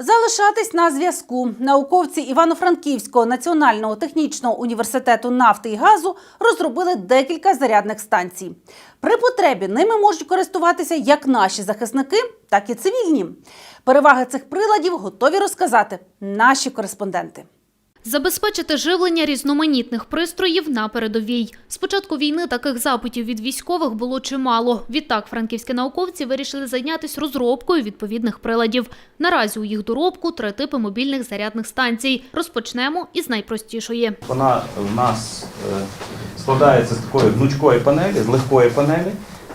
Залишатись на зв'язку. Науковці Івано-Франківського національного технічного університету нафти і газу розробили декілька зарядних станцій. При потребі ними можуть користуватися як наші захисники, так і цивільні. Переваги цих приладів готові розказати наші кореспонденти. Забезпечити живлення різноманітних пристроїв на передовій. З початку війни таких запитів від військових було чимало. Відтак франківські науковці вирішили зайнятися розробкою відповідних приладів. Наразі у їх доробку три типи мобільних зарядних станцій. Розпочнемо із найпростішої. Вона в нас е, складається з такої гнучкої панелі, з легкої панелі.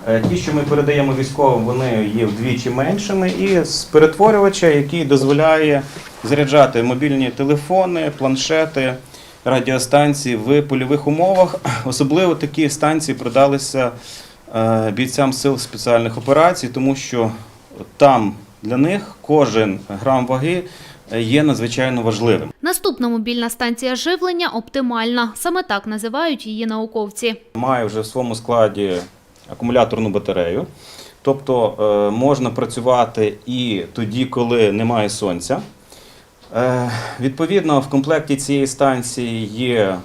Е, Ті, що ми передаємо військовим, вони є вдвічі меншими, і з перетворювача, який дозволяє заряджати мобільні телефони, планшети, радіостанції в польових умовах. Особливо такі станції продалися е, бійцям сил спеціальних операцій, тому що там для них кожен грам ваги е, є надзвичайно важливим. Наступна мобільна станція живлення оптимальна. Саме так називають її науковці. має вже в своєму складі акумуляторну батарею. Тобто е, можна працювати і тоді, коли немає сонця. Е, Відповідно, в комплекті цієї станції є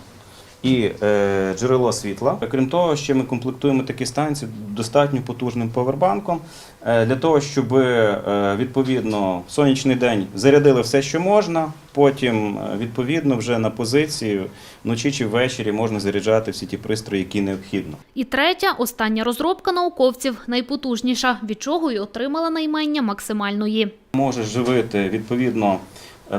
і е, джерело світла. Крім того, ще ми комплектуємо такі станції достатньо потужним повербанком е, для того, щоб відповідно в сонячний день зарядили все, що можна. Потім, відповідно, вже на позиції вночі чи ввечері можна заряджати всі ті пристрої, які необхідно. І третя, остання розробка науковців, найпотужніша, від чого й отримала наймення максимальної. Може живити відповідно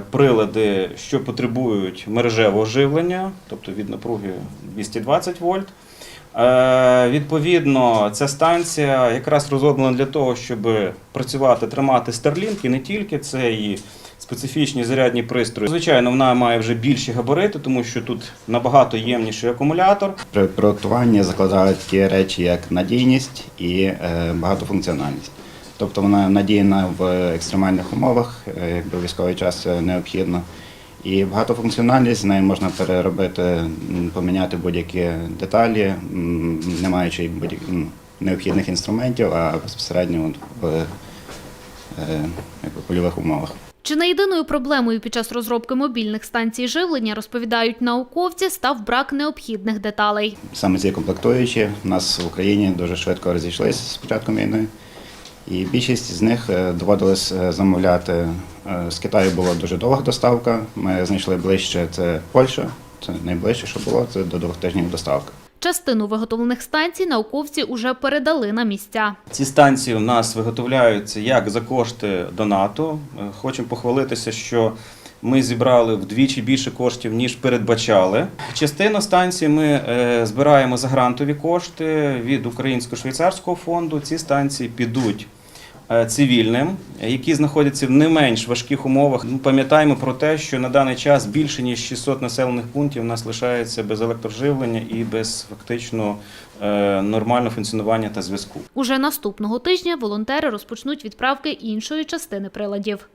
прилади, що потребують мережевого живлення, тобто від напруги 220 вольт. Е, Відповідно, ця станція якраз розроблена для того, щоб працювати, тримати Starlink і не тільки це і специфічні зарядні пристрої. Звичайно, вона має вже більші габарити, тому що тут набагато ємніший акумулятор. При проектуванні закладають такі речі, як надійність і е, багатофункціональність. Тобто вона надійна в екстремальних умовах, е, якби військовий час необхідно. І багатофункціональність з нею можна переробити, поміняти будь-які деталі, не маючи будь необхідних інструментів, а безпосередньо в е, польових умовах. Чи не єдиною проблемою під час розробки мобільних станцій живлення, розповідають науковці, став брак необхідних деталей. Саме ці комплектуючі в нас в Україні дуже швидко розійшлися з початком війни. І більшість з них е, доводилось е, замовляти. Е, З Китаю була дуже довга доставка. Ми знайшли ближче це Польща. Це найближче, що було, це до двох тижнів доставка. Частину виготовлених станцій науковці уже передали на місця. Ці станції у нас виготовляються як за кошти донату. Хочемо похвалитися, що ми зібрали вдвічі більше коштів, ніж передбачали. Частину станцій ми збираємо за грантові кошти від Українсько-швейцарського фонду. Ці станції підуть цивільним, які знаходяться в не менш важких умовах. Пам'ятаємо про те, що на даний час більше ніж 600 населених пунктів у нас лишається без електроживлення і без фактично е, нормального функціонування та зв'язку. Уже наступного тижня волонтери розпочнуть відправки іншої частини приладів.